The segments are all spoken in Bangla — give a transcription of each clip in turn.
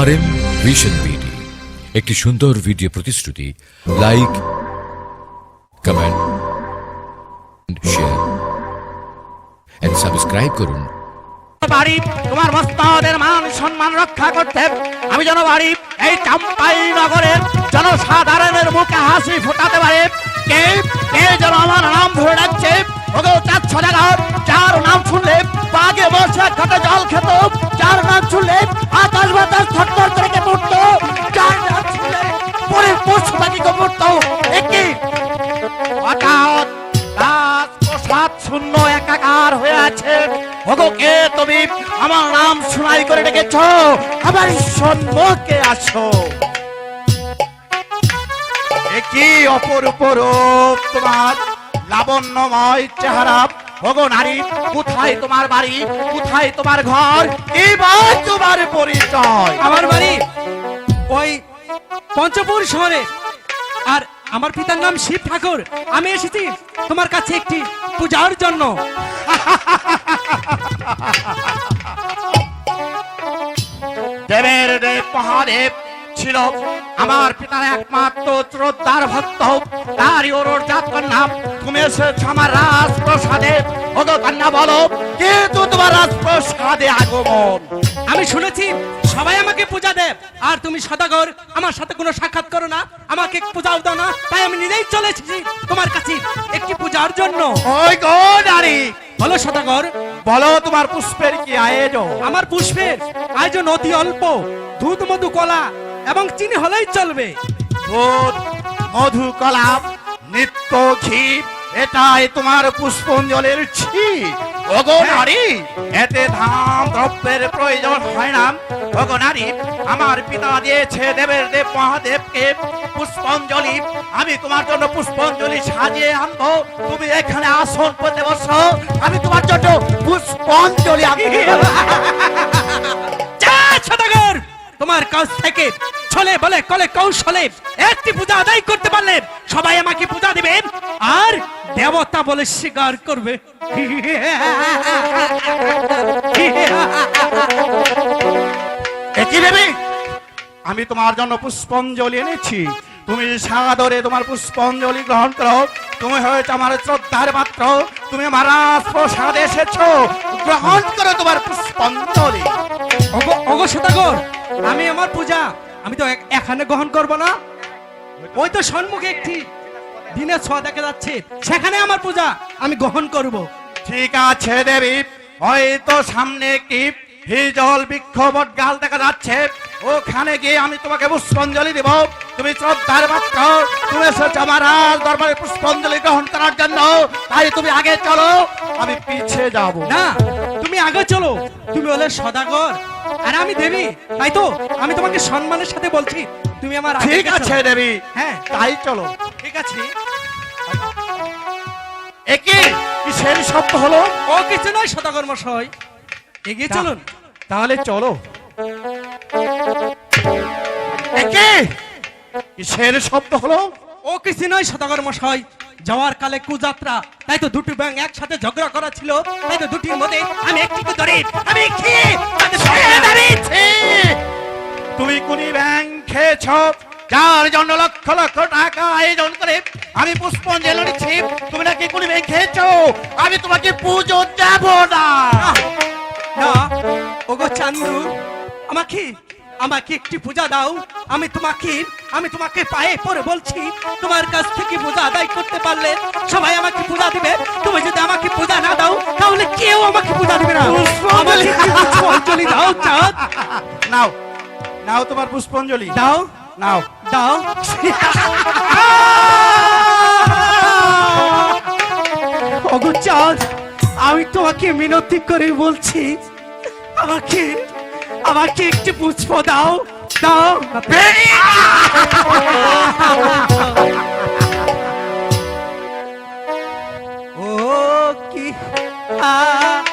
আর ভিশন বিডি একটি সুন্দর ভিডিও প্রতিশ্রুতি like comment share and subscribe করুন। বাড়ি, তোমার মস্তাদের মান সম্মান রক্ষা করতে আমি যেন বাড়ি, এই চাম্পাই নগরের জনসাধারণের মুখে হাসি ফোটাতে পারে। কে কে যেন আমার নাম ধরে ডাকছে? চার ছড়াগার ডেকেছ আমার সম্মুখে আসো একই অপরূপ রূপ তোমার? লাবণ্যময় চেহারা। নারী কোথায় তোমার বাড়ি? কোথায় তোমার ঘর? এবার তোমার পরিচয়। আমার বাড়ি ওই পঞ্চপুর শহরে। আর আমার পিতার নাম শিব ঠাকুর। আমি এসেছি তোমার কাছে একটি পূজার জন্য। দেবের দেব মহাদেব ছিল আমার পিতার একমাত্র শ্রদ্ধার ভক্ত তারই ওর জাত কন্যা তুমি এসেছ আমার রাজপ্রসাদে। ওগো কন্যা বলো কিন্তু তোমার রাজপ্রসাদে আগমন? আমি শুনেছি সবাই আমাকে পূজা দেব আর তুমি সদাগর আমার সাথে কোনো সাক্ষাৎ করো না আমাকে পূজাও দাও না। তাই আমি নিজেই চলে এসেছি তোমার কাছে একটি পূজার জন্য। ওই গো নারী বলো সদাগর। বলো তোমার পুষ্পের কি আয়োজন? আমার পুষ্পের আয়োজন অতি অল্প দুধ মধু কলা এবং চিনি হলেই চলবে। দুধ মধু কলা নিত্য ঘি এটাই তোমার পুষ্পঞ্জলের ছি ওগো নারী। এতে ধাম দ্রব্যের প্রয়োজন হয় না। ওগো নারী আমার পিতা দিয়েছে দেবের দেব মহাদেবকে পুষ্পঞ্জলি। আমি তোমার জন্য পুষ্পাঞ্জলি সাজিয়ে আনব। তুমি এখানে আসন পেতে বসো। আমি তোমার জন্য পুষ্পঞ্জলি সদাগর! তোমার কাছ থেকে ছলে বলে কলে কৌশলে একটি পূজা আদায় করতে পারলে সবাই আমাকে পূজা দিবে। আর দেবতা বলে স্বীকার করবে। একই ভেবে? আমি তোমার জন্য পুষ্পঞ্জলি এনেছি। তুমি সাদরে তোমার পুষ্পঞ্জলি গ্রহণ করো। তুমি হয়েছে আমার শ্রদ্ধার পাত্র তুমি আমার প্রসাদ এসেছ। গ্রহণ করো তোমার পুষ্পঞ্জলি। অগ- অগ সদাগর আমি আমার পূজা আমি তো এখানে গ্রহণ করব না। ওই তো সম্মুখে একটি দিনের ছোঁয়া দেখা যাচ্ছে। সেখানে আমার পূজা আমি গ্রহণ করব। ঠিক আছে দেবী হয়তো সামনে একটি হিজল বৃক্ষ বট গাল দেখা যাচ্ছে। ওখানে গিয়ে আমি তোমাকে পুষ্পঞ্জলি দেব। তুমি শ্রদ্ধার পাত্র তুমি এসেছ আমার দরবারে পুষ্পঞ্জলি গ্রহণ করার জন্য। তাই তুমি আগে চলো আমি পিছিয়ে যাব। না তুমি আগে চলো। তুমি হলে সদাগর। আর আমি দেবী তাই তো? আমি তোমাকে সম্মানের সাথে বলছি। তুমি আমার ঠিক আছে দেবী হ্যাঁ। তাই চলো। আছে। একে? কিসের শব্দ হলো? ও কিছু নয় সদাগর মশাই। এগিয়ে চলুন। তাহলে চলো। একে? কিসের শব্দ হলো? ও কিছু নয় সদাগর মশাই। যাওয়ার কালে কুযাত্রা। তাই তো দুটি ব্যাং একসাথে ঝগড়া করা ছিল। তাই তো দুটির মধ্যে আমি একটিকে ধরে আমি খেয়ে তুমি কোনি ব্যাংক খেয়েছ? যার জন্য লক্ষ লক্ষ টাকা আয়োজন করে আমি পুষ্পঞ্জলি নিচ্ছি তুমি নাকি ব্যাংক খেয়েছো? আমি তোমাকে পুজো দেব না। ওগো চান্দু আমাকে আমাকে একটি পূজা দাও। আমি তোমাকে আমি তোমাকে পায়ে পড়ে বলছি তোমার কাছ থেকে পূজা আদায় করতে পারলে সবাই আমাকে পূজা দিবে। তুমি যদি আমাকে পূজা না দাও তাহলে কেউ আমাকে পূজা দিবে না। পুষ্পাঞ্জলি দাও চাঁদ। নাও নাও তোমার পুষ্পঞ্জলি দাও। নাও দাও ওগো চাঁদ, আমি তোমাকে মিনতি করে বলছি, আমাকে আমাকে একটি পুষ্প দাও দাও। ও কি? আহাই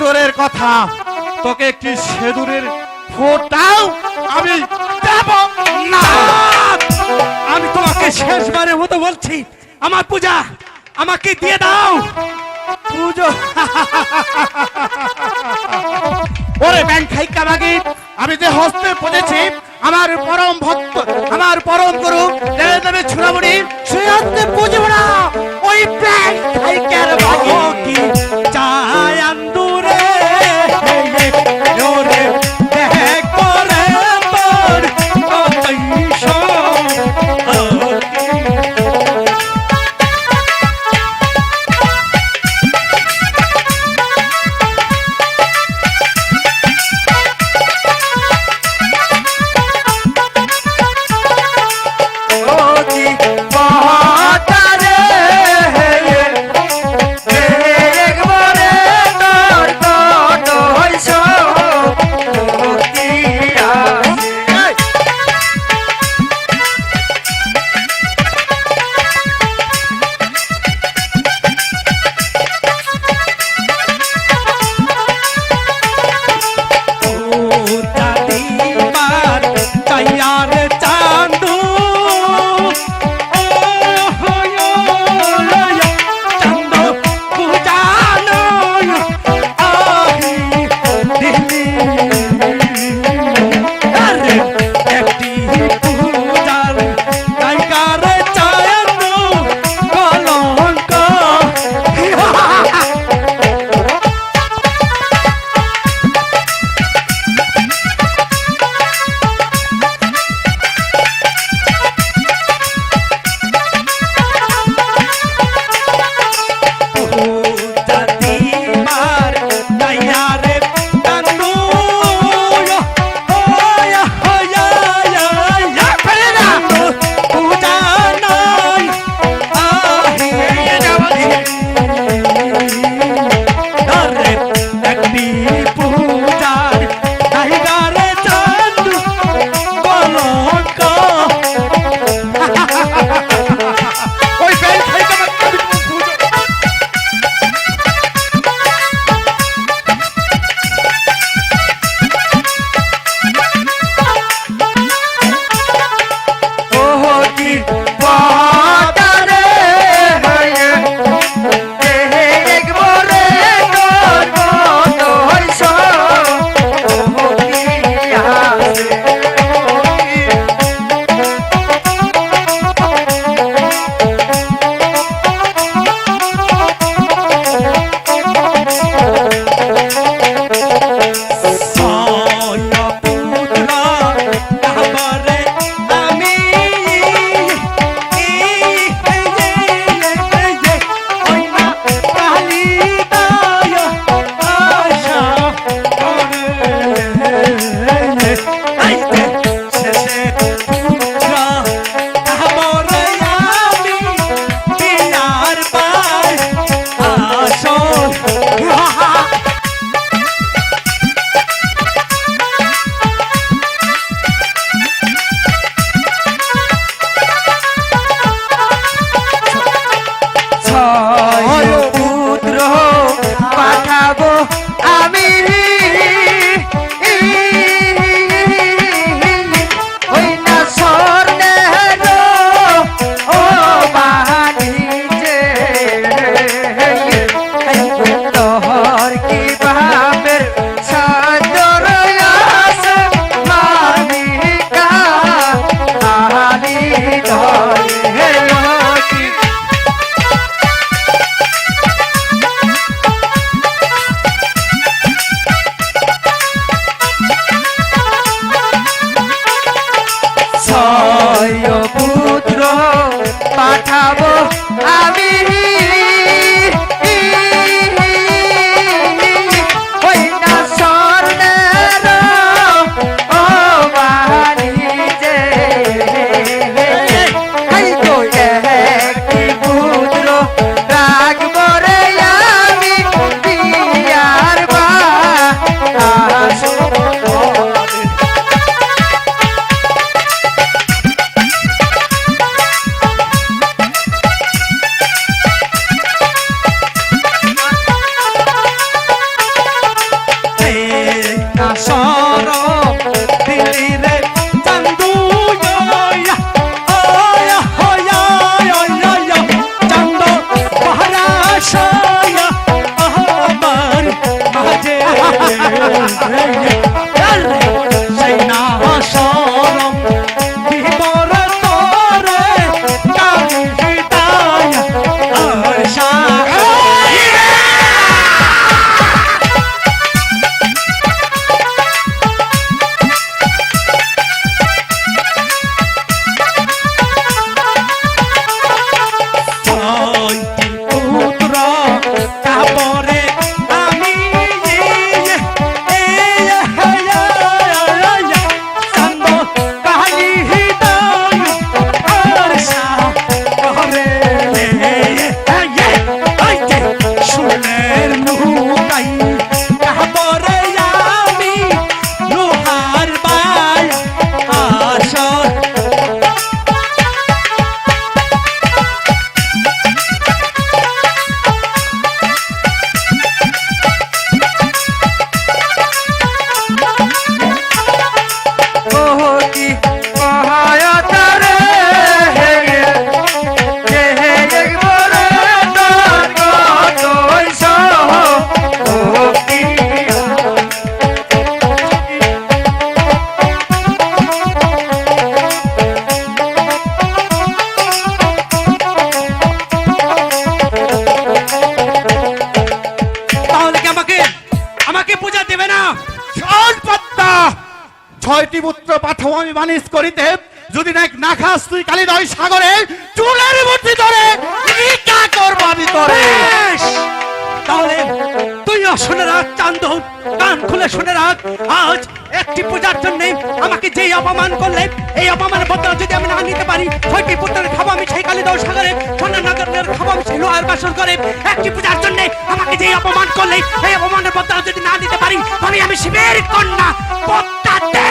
দূরের কথা। তোকে একটি সেদুরের ফোটাও আমি দেব না। আমি তোমাকে শেষবারের মতো বলছি, আমার পূজা, আমাকে দিয়ে দাও। পুজো। ওরে ব্যাংক খাইকা মাগি আমি যে হস্তে পড়েছি আমার পরম ভক্ত, আমার পরম গুরু, দেবে ছুড়ামুড়ি সেই হস্তে পুজো না। ওই ব্যাংক কথা তুই কালিদয় সাগরে চুলের মুঠি ধরে করব আমি তাহলে তুইও শুনে রাখ কান খুলে শুনে রাখ। আজ একটি পূজার জন্য আমাকে যেই অপমান করলে, এই অপমানের বদলা যদি আমি না নিতে পারি, ছয়টি পুত্রের খাব আমি সেই কালী দশ সাগরে সোনার নগরের খাব আমি সেই লোহার বাসন করে একটি পূজার জন্য আমাকে যেই অপমান করলে, এই অপমানের বদলা যদি না দিতে পারি তবে আমি শিবের কন্যা পদ্মাতে।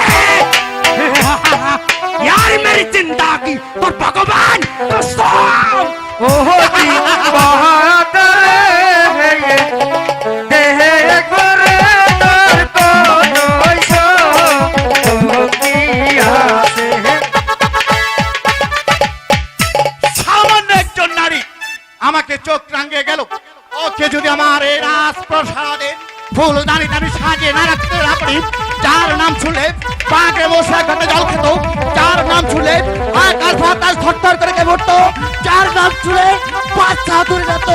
यार मेरी जिंदगी और भगवान कसम সামান্য একজন নারী আমাকে চোখ রাঙিয়ে গেল ওকে যদি আমার এই রাজপ্রসাদে ফুল দানি দানি সাজিয়ে না রাখতে না পারি যার নাম শুনলে পাকে বসে একটা জল খেত। যার নাম শুনলে আকাশ বাতাস থরথর করে কে যার নাম শুনে পাঁচ দূরে যেত।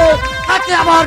তাকে আমার